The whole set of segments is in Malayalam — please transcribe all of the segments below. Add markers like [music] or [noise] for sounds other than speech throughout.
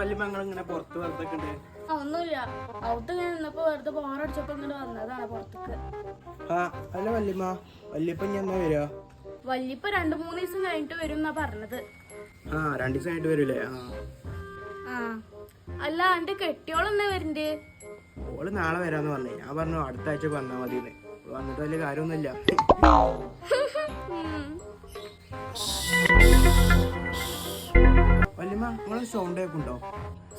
വല്യമ്മ ഞങ്ങൾ ഇങ്ങനെ പുറത്ത് വെറുതെ ഉണ്ട് ഒന്നുമില്ല. അവിടുത്തെ ഇങ്ങനെ നിന്നപ്പോ വെറുതെ ബോറടിച്ചപ്പോ ഇങ്ങോട്ട് വന്നതാണ് പുറത്തേക്ക്. ആ അല്ല വല്യമ്മ വല്യപ്പ ഞാൻ എന്നാ വരാ വല്യപ്പ രണ്ടു മൂന്ന് ദിവസം കഴിഞ്ഞിട്ട് വരും എന്നാ പറഞ്ഞത്. ആ രണ്ടു ദിവസം ആയിട്ട് വരൂലേ ആ. ആ. അല്ല എന്റെ കെട്ടിയോളെന്നാ വരണ്ട്? ഓൾ നാളെ വരാന്ന് പറഞ്ഞേ. ഞാൻ പറഞ്ഞു അടുത്ത ആഴ്ച വന്നാ മതി വന്നിട്ട് വലിയ കാര്യമൊന്നുമില്ല. [laughs] നിങ്ങൾ സൗണ്ട് കേൾക്കുണ്ടോ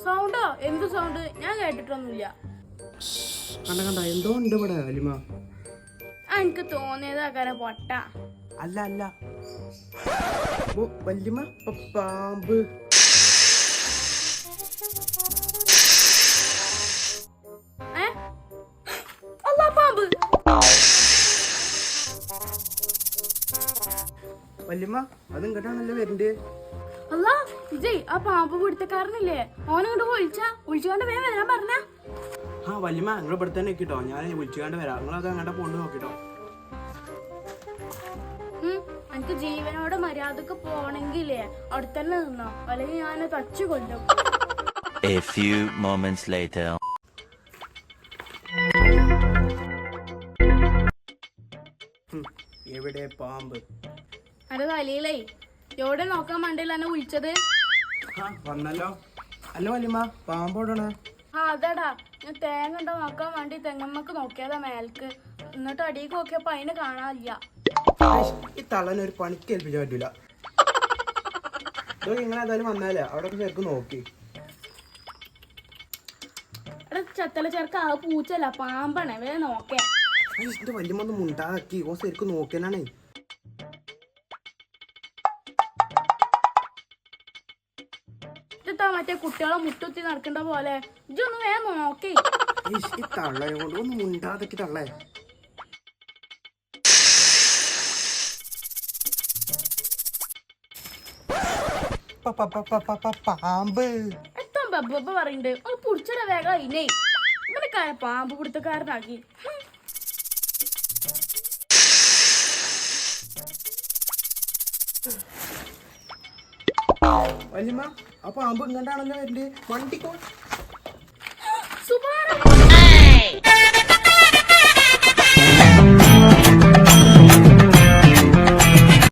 സൗണ്ടോ എന്ത് സൗണ്ട് ഞാൻ കേട്ടിട്ടൊന്നുമില്ല. കണ്ട കണ്ട? എന്തോ ഉണ്ട് ഇവിടെ അലിമ. എനിക്ക് കാരണം പൊട്ട. അല്ല അല്ല. ഓ വല്യമ്മ പ- പാമ്പ്. ഏ? അല്ലാ പാമ്പ്. വല്യമ്മ അതും കേട്ടാണല്ലോ വരണ്ട് അല്ല ഇജയ് ആ പാമ്പ് പിടുത്തക്കാരനില്ലേ? ഓനങ്ങോട്ട് വിളിച്ചാ. വിളിച്ചുകൊണ്ട് വേഗം വരാൻ പറഞ്ഞ. ആ വല്യമ്മ നിങ്ങൾ ഇവിടെ തന്നെ നിൽക്കിട്ടോ ഞാൻ വിളിച്ചുകൊണ്ട് വരാം. നിങ്ങളത് അങ്ങോട്ട് പോണ്ട് നോക്കിട്ടോ എനിക്ക് ജീവനോടെ മര്യാദയ്ക്ക് പോണെങ്കിലേ അവിടെ തന്നെ നിന്നോ. അല്ലെങ്കിൽ ഞാൻ തച്ചു കൊല്ലും. A few moments later. ഹും, എവിടെ പാമ്പ്? അത് തലയിലേ. എവിടെ നോക്കാൻ വേണ്ടിയില്ല എന്നെ വിളിച്ചത്? ആ വന്നല്ലോ. അല്ല വല്യമ്മ പാമ്പോടാണ് ആ അതെടാ. ഞാൻ തേങ്ങ ഉണ്ടോ നോക്കാൻ വേണ്ടി തെങ്ങമ്മക്ക് നോക്കിയതാ മേൽക്ക്. എന്നിട്ട് അടിയിൽ നോക്കിയപ്പോ അതിന് കാണാനില്ല. ഈ തള്ളനെ ഒരു പണിക്ക് ഏൽപ്പിക്കാൻ പറ്റൂല. ഇതൊക്കെ ഇങ്ങനെ ഏതായാലും വന്നാലേ. അവിടെ ശരിക്കും നോക്കി. എടാ ചത്തല ചെറുക്ക ആ പൂച്ചല്ല പാമ്പണേ. വേ നോക്കേ. എന്റെ വല്യമ്മ ഒന്ന് മുണ്ടാക്കി ഓ ശരിക്കും നോക്കിയാണേ ഇതാ മറ്റേ കുട്ടികളെ മുട്ടുത്തി നടക്കേണ്ട പോലെ. ഇജൊന്ന് വേ നോക്കി. ഐ, ഈ തള്ളയെ കൊണ്ട് ഒന്ന് മുണ്ടാതൊക്കെ തള്ളേ. പാമ്പ്. എത്താ ബബ്ബ പറയണ്ട്? ഒന്ന് പുടിച്ചിട വേഗം ഇനേ ഇങ്ങനെ പാമ്പ് പിടുത്തക്കാരനാക്കി. വല്യമ്മ ആ പാമ്പ് ഇങ്ങോട്ടാണല്ലോ വരണ്ട്. വണ്ടിക്കോ?